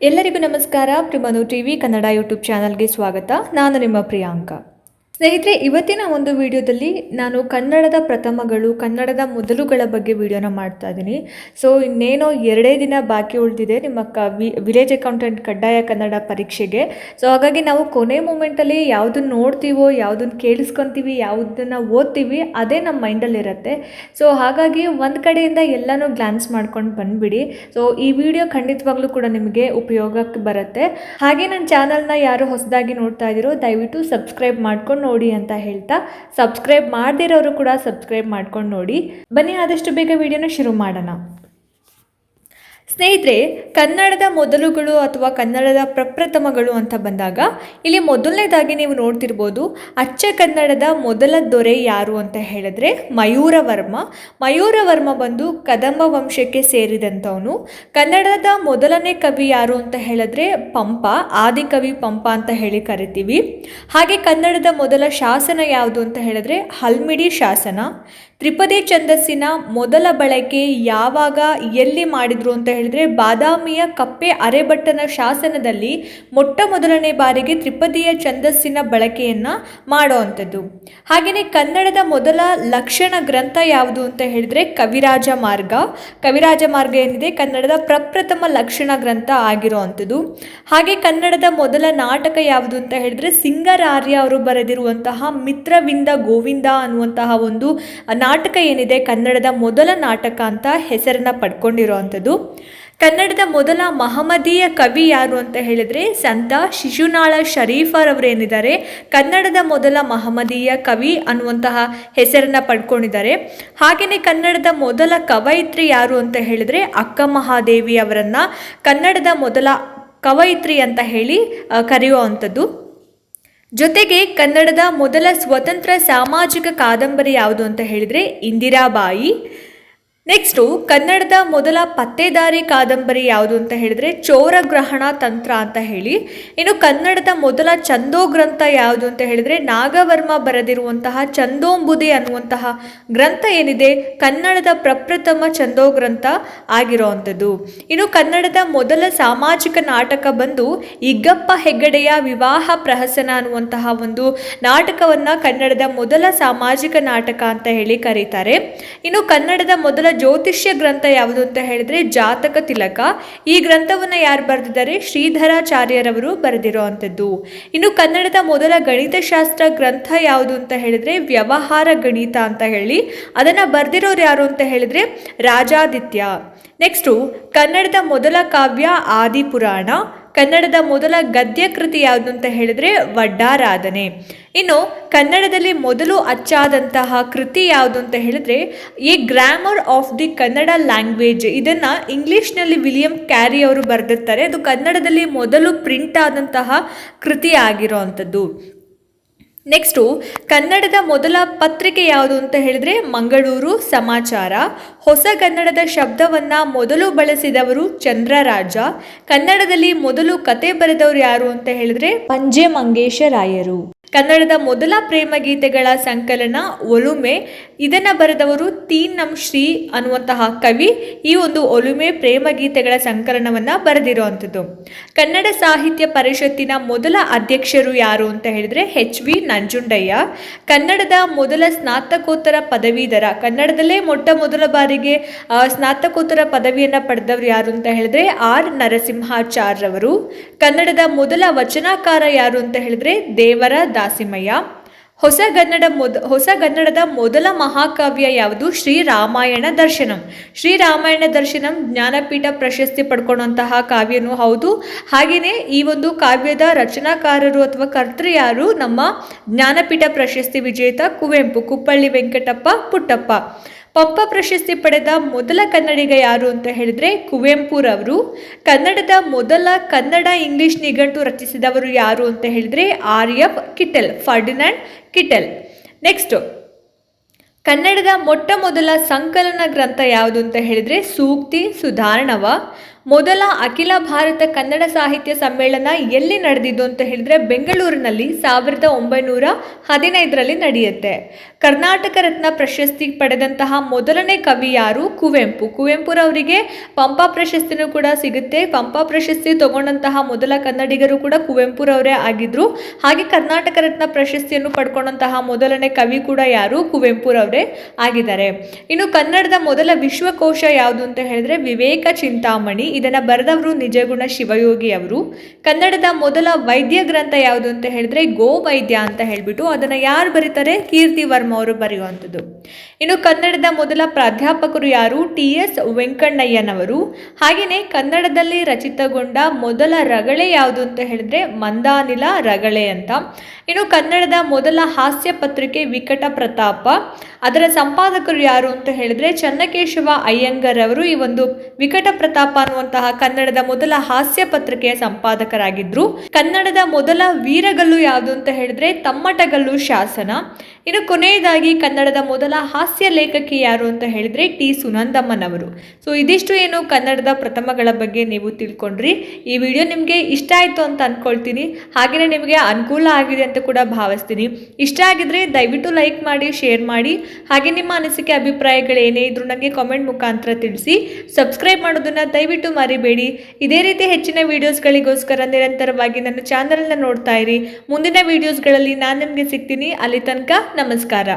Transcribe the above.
ಎಲ್ಲರಿಗೂ ನಮಸ್ಕಾರ. ಪ್ರಿಮನು TV Kannada YouTube ಚಾನಲ್ಗೆ ಸ್ವಾಗತ. ನಾನು ನಿಮ್ಮ ಪ್ರಿಯಾಂಕ. ಸ್ನೇಹಿತರೆ, ಇವತ್ತಿನ ಒಂದು ವಿಡಿಯೋದಲ್ಲಿ ನಾನು ಕನ್ನಡದ ಪ್ರಥಮಗಳು, ಕನ್ನಡದ ಮೊದಲುಗಳ ಬಗ್ಗೆ ವಿಡಿಯೋನ ಮಾಡ್ತಾ ಇದ್ದೀನಿ ಸೊ ಇನ್ನೇನೋ ಎರಡೇ ದಿನ ಬಾಕಿ ಉಳಿದಿದೆ ನಿಮ್ಮ ಕ ವಿಲೇಜ್ ಅಕೌಂಟೆಂಟ್ ಕಡ್ಡಾಯ ಕನ್ನಡ ಪರೀಕ್ಷೆಗೆ. ಸೊ ಹಾಗಾಗಿ ನಾವು ಕೊನೆ ಮೂಮೆಂಟಲ್ಲಿ ಯಾವುದನ್ನು ನೋಡ್ತೀವೋ ಯಾವುದನ್ನು ಕೇಳಿಸ್ಕೊತೀವಿ, ಯಾವುದನ್ನು ಓದ್ತೀವಿ, ಅದೇ ನಮ್ಮ ಮೈಂಡಲ್ಲಿರುತ್ತೆ ಸೊ ಹಾಗಾಗಿ ಒಂದು ಕಡೆಯಿಂದ ಎಲ್ಲನೂ ಗ್ಲಾನ್ಸ್ ಮಾಡ್ಕೊಂಡು ಬಂದುಬಿಡಿ. ಸೊ ಈ ವಿಡಿಯೋ ಖಂಡಿತವಾಗ್ಲೂ ಕೂಡ ನಿಮಗೆ ಉಪಯೋಗಕ್ಕೆ ಬರುತ್ತೆ. ಹಾಗೆ ನನ್ನ ಚಾನಲ್ನ ಯಾರು ಹೊಸದಾಗಿ ನೋಡ್ತಾ ಇದ್ದೀರೋ, ದಯವಿಟ್ಟು ಸಬ್ಸ್ಕ್ರೈಬ್ ಮಾಡ್ಕೊಂಡು ನೋಡಿ ಅಂತ ಹೇಳ್ತಾ ಸಬ್ಸ್ಕ್ರೈಬ್ ಮಾಡದಿರೋರು ಕೂಡ ಸಬ್ಸ್ಕ್ರೈಬ್ ಮಾಡ್ಕೊಂಡು ನೋಡಿ. ಬನ್ನಿ ಆದಷ್ಟು ಬೇಗ ವಿಡಿಯೋನ ಶುರು ಮಾಡೋಣ. ಸ್ನೇಹಿತರೆ, ಕನ್ನಡದ ಮೊದಲುಗಳು ಅಥವಾ ಕನ್ನಡದ ಪ್ರಪ್ರಥಮಗಳು ಅಂತ ಬಂದಾಗ, ಇಲ್ಲಿ ಮೊದಲನೇದಾಗಿ ನೀವು ನೋಡ್ತಿರ್ಬೋದು, ಅಚ್ಚ ಕನ್ನಡದ ಮೊದಲ ದೊರೆ ಯಾರು ಅಂತ ಹೇಳಿದ್ರೆ ಮಯೂರವರ್ಮ. ಮಯೂರವರ್ಮ ಬಂದು ಕದಂಬ ವಂಶಕ್ಕೆ ಸೇರಿದಂಥವನು. ಕನ್ನಡದ ಮೊದಲನೇ ಕವಿ ಯಾರು ಅಂತ ಹೇಳಿದ್ರೆ ಪಂಪ ಆದಿಕವಿ ಪಂಪ ಅಂತ ಹೇಳಿ ಕರಿತೀವಿ. ಹಾಗೆ ಕನ್ನಡದ ಮೊದಲ ಶಾಸನ ಯಾವುದು ಅಂತ ಹೇಳಿದ್ರೆ ಹಲ್ಮಿಡಿ ಶಾಸನ. ತ್ರಿಪದಿ ಛಂದಸ್ಸಿನ ಮೊದಲ ಬಳಕೆ ಯಾವಾಗ, ಎಲ್ಲಿ ಮಾಡಿದ್ರು ಅಂತ ಹೇಳಿದ್ರೆ ಬಾದಾಮಿಯ ಕಪ್ಪೆ ಅರೆಭಟ್ಟನ ಶಾಸನದಲ್ಲಿ ಮೊಟ್ಟ ಮೊದಲನೇ ಬಾರಿಗೆ ತ್ರಿಪದಿಯ ಛಂದಸ್ಸಿನ ಬಳಕೆಯನ್ನು ಮಾಡುವಂಥದ್ದು. ಹಾಗೆಯೇ ಕನ್ನಡದ ಮೊದಲ ಲಕ್ಷಣ ಗ್ರಂಥ ಯಾವುದು ಅಂತ ಹೇಳಿದ್ರೆ ಕವಿರಾಜ ಮಾರ್ಗ. ಕವಿರಾಜ ಮಾರ್ಗ ಏನಿದೆ? ಕನ್ನಡದ ಪ್ರಪ್ರಥಮ ಲಕ್ಷಣ ಗ್ರಂಥ ಆಗಿರುವಂಥದ್ದು. ಹಾಗೆ ಕನ್ನಡದ ಮೊದಲ ನಾಟಕ ಯಾವುದು ಅಂತ ಹೇಳಿದ್ರೆ ಸಿಂಗರಾರ್ಯ ಅವರು ಬರೆದಿರುವಂತಹ ಮಿತ್ರವಿಂದ ಗೋವಿಂದ ಅನ್ನುವಂತಹ ಒಂದು ನಾಟಕ ಏನಿದೆ? ಕನ್ನಡದ ಮೊದಲ ನಾಟಕ ಅಂತ ಹೆಸರನ್ನ ಪಡ್ಕೊಂಡಿರುವಂಥದ್ದು ಕನ್ನಡದ ಮೊದಲ ಮಹಮ್ಮದೀಯ ಕವಿ ಯಾರು ಅಂತ ಹೇಳಿದ್ರೆ ಸಂತ ಶಿಶುನಾಳ ಶರೀಫರವರೇನಿದ್ದಾರೆ ಕನ್ನಡದ ಮೊದಲ ಮಹಮ್ಮದೀಯ ಕವಿ ಅನ್ನುವಂತಹ ಹೆಸರನ್ನ ಪಡ್ಕೊಂಡಿದ್ದಾರೆ. ಹಾಗೆಯೇ ಕನ್ನಡದ ಮೊದಲ ಕವಯಿತ್ರಿ ಯಾರು ಅಂತ ಹೇಳಿದ್ರೆ ಅಕ್ಕ ಮಹಾದೇವಿ ಅವರನ್ನ ಕನ್ನಡದ ಮೊದಲ ಕವಯಿತ್ರಿ ಅಂತ ಹೇಳಿ ಕರೆಯುವಂಥದ್ದು ಜೊತೆಗೆ ಕನ್ನಡದ ಮೊದಲ ಸ್ವತಂತ್ರ ಸಾಮಾಜಿಕ ಕಾದಂಬರಿ ಯಾವುದು ಅಂತ ಹೇಳಿದರೆ ಇಂದಿರಾಬಾಯಿ ನೆಕ್ಸ್ಟು ಕನ್ನಡದ ಮೊದಲ ಪತ್ತೆದಾರಿ ಕಾದಂಬರಿ ಯಾವುದು ಅಂತ ಹೇಳಿದರೆ ಚೋರಗ್ರಹಣ ತಂತ್ರ ಅಂತ ಹೇಳಿ. ಇನ್ನು ಕನ್ನಡದ ಮೊದಲ ಚಂದೋ ಗ್ರಂಥ ಯಾವುದು ಅಂತ ಹೇಳಿದರೆ ನಾಗವರ್ಮ ಬರೆದಿರುವಂತಹ ಚಂದೋಂಬುದಿ ಅನ್ನುವಂತಹ ಗ್ರಂಥ ಏನಿದೆ? ಕನ್ನಡದ ಪ್ರಪ್ರಥಮ ಚಂದೋ ಗ್ರಂಥ ಆಗಿರುವಂಥದ್ದು. ಇನ್ನು ಕನ್ನಡದ ಮೊದಲ ಸಾಮಾಜಿಕ ನಾಟಕ ಬಂದು ಇಗ್ಗಪ್ಪ ಹೆಗ್ಗಡೆಯ ವಿವಾಹ ಪ್ರಹಸನ ಅನ್ನುವಂತಹ ಒಂದು ನಾಟಕವನ್ನು ಕನ್ನಡದ ಮೊದಲ ಸಾಮಾಜಿಕ ನಾಟಕ ಅಂತ ಹೇಳಿ ಕರೀತಾರೆ. ಇನ್ನು ಕನ್ನಡದ ಮೊದಲ ಜ್ಯೋತಿಷ್ಯ ಗ್ರಂಥ ಯಾವುದು ಅಂತ ಹೇಳಿದ್ರೆ ಜಾತಕ ತಿಲಕ. ಈ ಗ್ರಂಥವನ್ನು ಯಾರು ಬರೆದಿದ್ದಾರೆ? ಶ್ರೀಧರಾಚಾರ್ಯರವರು ಬರೆದಿರುವಂಥದ್ದು ಇನ್ನು ಕನ್ನಡದ ಮೊದಲ ಗಣಿತಶಾಸ್ತ್ರ ಗ್ರಂಥ ಯಾವುದು ಅಂತ ಹೇಳಿದ್ರೆ ವ್ಯವಹಾರ ಗಣಿತ ಅಂತ ಹೇಳಿ. ಅದನ್ನು ಬರೆದಿರೋರು ಯಾರು ಅಂತ ಹೇಳಿದ್ರೆ ರಾಜಾದಿತ್ಯ. ನೆಕ್ಸ್ಟು ಕನ್ನಡದ ಮೊದಲ ಕಾವ್ಯ ಆದಿಪುರಾಣ. ಕನ್ನಡದ ಮೊದಲ ಗದ್ಯ ಕೃತಿ ಯಾವುದು ಅಂತ ಹೇಳಿದ್ರೆ ವಡ್ಡಾರಾಧನೆ. ಇನ್ನು ಕನ್ನಡದಲ್ಲಿ ಮೊದಲು ಅಚ್ಚಾದಂತಹ ಕೃತಿ ಯಾವುದು ಅಂತ ಹೇಳಿದ್ರೆ ಈ grammar of the Kannada language ಇದನ್ನು ಇಂಗ್ಲೀಷ್ನಲ್ಲಿ ವಿಲಿಯಂ ಕ್ಯಾರಿ ಅವರು ಬರೆದಿರ್ತಾರೆ. ಅದು ಕನ್ನಡದಲ್ಲಿ ಮೊದಲು ಪ್ರಿಂಟ್ ಆದಂತಹ ಕೃತಿ ಆಗಿರೋವಂಥದ್ದು. ನೆಕ್ಸ್ಟು ಕನ್ನಡದ ಮೊದಲ ಪತ್ರಿಕೆ ಯಾವುದು ಅಂತ ಹೇಳಿದ್ರೆ ಮಂಗಳೂರು ಸಮಾಚಾರ. ಹೊಸ ಕನ್ನಡದ ಶಬ್ದವನ್ನು ಮೊದಲು ಬಳಸಿದವರು ಚಂದ್ರರಾಜ. ಕನ್ನಡದಲ್ಲಿ ಮೊದಲು ಕತೆ ಬರೆದವರು ಯಾರು ಅಂತ ಹೇಳಿದ್ರೆ ಪಂಜೆ ಮಂಗೇಶರಾಯರು ಕನ್ನಡದ ಮೊದಲ ಪ್ರೇಮ ಗೀತೆಗಳ ಸಂಕಲನ ಒಲುಮೆ. ಇದನ್ನು ಬರೆದವರು ತೀನ್ ಶ್ರೀ ಅನ್ನುವಂತಹ ಕವಿ. ಈ ಒಂದು ಒಲುಮೆ ಪ್ರೇಮ ಗೀತೆಗಳ ಸಂಕಲನವನ್ನು ಬರೆದಿರುವಂಥದ್ದು. ಕನ್ನಡ ಸಾಹಿತ್ಯ ಪರಿಷತ್ತಿನ ಮೊದಲ ಅಧ್ಯಕ್ಷರು ಯಾರು ಅಂತ ಹೇಳಿದ್ರೆ ಎಚ್ ವಿ ನಂಜುಂಡಯ್ಯ. ಕನ್ನಡದ ಮೊದಲ ಸ್ನಾತಕೋತ್ತರ ಪದವೀಧರ, ಕನ್ನಡದಲ್ಲೇ ಮೊಟ್ಟ ಮೊದಲ ಬಾರಿಗೆ ಸ್ನಾತಕೋತ್ತರ ಪದವಿಯನ್ನು ಪಡೆದವರು ಯಾರು ಅಂತ ಹೇಳಿದ್ರೆ ಆರ್ ನರಸಿಂಹಾಚಾರ್ಯವರು ಕನ್ನಡದ ಮೊದಲ ವಚನಕಾರ ಯಾರು ಅಂತ ಹೇಳಿದ್ರೆ ದೇವರ ದಾಸಿಮಯ್ಯ. ಹೊಸ ಕನ್ನಡ ಮೊದ, ಹೊಸ ಕನ್ನಡದ ಮೊದಲ ಮಹಾಕಾವ್ಯ ಯಾವುದು? ಶ್ರೀರಾಮಾಯಣ ದರ್ಶನಂ. ಶ್ರೀರಾಮಾಯಣ ದರ್ಶನಂ ಜ್ಞಾನಪೀಠ ಪ್ರಶಸ್ತಿ ಪಡ್ಕೊಂಡಂತಹ ಕಾವ್ಯನೂ ಹೌದು. ಹಾಗೆಯೇ ಈ ಒಂದು ಕಾವ್ಯದ ರಚನಾಕಾರರು ಅಥವಾ ಕರ್ತೃ ಯಾರು? ನಮ್ಮ ಜ್ಞಾನಪೀಠ ಪ್ರಶಸ್ತಿ ವಿಜೇತ ಕುವೆಂಪು, ಕುಪ್ಪಳ್ಳಿ ವೆಂಕಟಪ್ಪ, ಪುಟ್ಟಪ್ಪ. ಪಂಪ ಪ್ರಶಸ್ತಿ ಪಡೆದ ಮೊದಲ ಕನ್ನಡಿಗ ಯಾರು ಅಂತ ಹೇಳಿದ್ರೆ ಕುವೆಂಪುರವರು. ಕನ್ನಡದ ಮೊದಲ ಕನ್ನಡ ಇಂಗ್ಲಿಷ್ ನಿಘಂಟು ರಚಿಸಿದವರು ಯಾರು ಅಂತ ಹೇಳಿದ್ರೆ R F Kittel, Ferdinand Kittel. Next, ಕನ್ನಡದ ಮೊಟ್ಟ ಮೊದಲ ಸಂಕಲನ ಗ್ರಂಥ ಯಾವುದು ಅಂತ ಹೇಳಿದ್ರೆ ಸೂಕ್ತಿ ಸುಧಾರಣವ. ಮೊದಲ ಅಖಿಲ ಭಾರತ ಕನ್ನಡ ಸಾಹಿತ್ಯ ಸಮ್ಮೇಳನ ಎಲ್ಲಿ ನಡೆದಿದ್ದು ಅಂತ ಹೇಳಿದ್ರೆ ಬೆಂಗಳೂರಿನಲ್ಲಿ ಸಾವಿರದ ಒಂಬೈನೂರ ಹದಿನೈದರಲ್ಲಿ ನಡೆಯುತ್ತೆ. ಕರ್ನಾಟಕ ರತ್ನ ಪ್ರಶಸ್ತಿ ಪಡೆದಂತಹ ಮೊದಲನೇ ಕವಿ ಯಾರು? ಕುವೆಂಪು. ಕುವೆಂಪುರವರಿಗೆ ಪಂಪ ಪ್ರಶಸ್ತಿನೂ ಕೂಡ ಸಿಗುತ್ತೆ. ಪಂಪ ಪ್ರಶಸ್ತಿ ತಗೊಂಡಂತಹ ಮೊದಲ ಕನ್ನಡಿಗರು ಕೂಡ ಕುವೆಂಪುರವರೇ ಆಗಿದ್ರು. ಹಾಗೆ ಕರ್ನಾಟಕ ರತ್ನ ಪ್ರಶಸ್ತಿಯನ್ನು ಪಡ್ಕೊಂಡಂತಹ ಮೊದಲನೇ ಕವಿ ಕೂಡ ಯಾರು? ಕುವೆಂಪುರವರೇ ಆಗಿದ್ದಾರೆ. ಇನ್ನು ಕನ್ನಡದ ಮೊದಲ ವಿಶ್ವಕೋಶ ಯಾವುದು ಅಂತ ಹೇಳಿದ್ರೆ ವಿವೇಕ ಚಿಂತಾಮಣಿ. ಇದನ್ನ ಬರೆದವರು ನಿಜಗುಣ ಶಿವಯೋಗಿ ಅವರು. ಕನ್ನಡದ ಮೊದಲ ವೈದ್ಯ ಗ್ರಂಥ ಯಾವುದು ಅಂತ ಹೇಳಿದ್ರೆ ಗೋ ವೈದ್ಯ ಅಂತ ಹೇಳ್ಬಿಟ್ಟು ಅದನ್ನ ಯಾರು ಬರೀತಾರೆ? ಕೀರ್ತಿ ವರ್ಮ ಅವರು ಬರೆಯುವಂಥದ್ದು. ಇನ್ನು ಕನ್ನಡದ ಮೊದಲ ಪ್ರಾಧ್ಯಾಪಕರು ಯಾರು? ಟಿ ಎಸ್ ವೆಂಕಣ್ಣಯ್ಯನವರು. ಹಾಗೆಯೇ ಕನ್ನಡದಲ್ಲಿ ರಚಿತಗೊಂಡ ಮೊದಲ ರಗಳೆ ಯಾವುದು ಅಂತ ಹೇಳಿದ್ರೆ ಮಂದಾನಿಲ ರಗಳೆ ಅಂತ. ಇನ್ನು ಕನ್ನಡದ ಮೊದಲ ಹಾಸ್ಯ ಪತ್ರಿಕೆ ವಿಕಟ ಪ್ರತಾಪ. ಅದರ ಸಂಪಾದಕರು ಯಾರು ಅಂತ ಹೇಳಿದ್ರೆ ಚನ್ನಕೇಶವ ಅಯ್ಯಂಗರ್ ಅವರು. ಈ ಒಂದು ವಿಕಟ ಪ್ರತಾಪ ಅನ್ನುವಂತಹ ಕನ್ನಡದ ಮೊದಲ ಹಾಸ್ಯ ಪತ್ರಿಕೆಯ ಸಂಪಾದಕರಾಗಿದ್ರು. ಕನ್ನಡದ ಮೊದಲ ವೀರಗಲ್ಲು ಯಾವುದು ಅಂತ ಹೇಳಿದ್ರೆ ತಮ್ಮಟಗಲ್ಲು ಶಾಸನ. ಇನ್ನು ಕೊನೆಯದಾಗಿ ಕನ್ನಡದ ಮೊದಲ ಹಾಸ್ಯ ಲೇಖಕಿ ಯಾರು ಅಂತ ಹೇಳಿದ್ರೆ ಟಿ ಸುನಂದಮ್ಮನವರು. ಸೊ ಇದಿಷ್ಟು ಏನು ಕನ್ನಡದ ಪ್ರಥಮಗಳ ಬಗ್ಗೆ ನೀವು ತಿಳ್ಕೊಂಡ್ರಿ. ಈ ವಿಡಿಯೋ ನಿಮಗೆ ಇಷ್ಟ ಆಯಿತು ಅಂತ ಅಂದ್ಕೊಳ್ತೀನಿ ಹಾಗೆಯೇ ನಿಮಗೆ ಅನುಕೂಲ ಆಗಿದೆ ಅಂತ ಕೂಡ ಭಾವಿಸ್ತೀನಿ. ಇಷ್ಟ ಆಗಿದ್ರೆ ದಯವಿಟ್ಟು ಲೈಕ್ ಮಾಡಿ, ಶೇರ್ ಮಾಡಿ. ಹಾಗೆ ನಿಮ್ಮ ಅನಿಸಿಕೆ, ಅಭಿಪ್ರಾಯಗಳು ಏನೇ ಇದ್ರೂ ನನಗೆ ಕಾಮೆಂಟ್ ಮುಖಾಂತರ ತಿಳಿಸಿ. ಸಬ್ಸ್ಕ್ರೈಬ್ ಮಾಡೋದನ್ನು ದಯವಿಟ್ಟು ಮರಿಬೇಡಿ. ಇದೇ ರೀತಿ ಹೆಚ್ಚಿನ ವಿಡಿಯೋಸ್ಗಳಿಗೋಸ್ಕರ ನಿರಂತರವಾಗಿ ನನ್ನ ಚಾನಲ್ನ ನೋಡ್ತಾ ಇರಿ. ಮುಂದಿನ ವಿಡಿಯೋಸ್ಗಳಲ್ಲಿ ನಾನು ನಿಮಗೆ ಸಿಗ್ತೀನಿ. ಅಲ್ಲಿ ತನಕ ನಮಸ್ಕಾರ.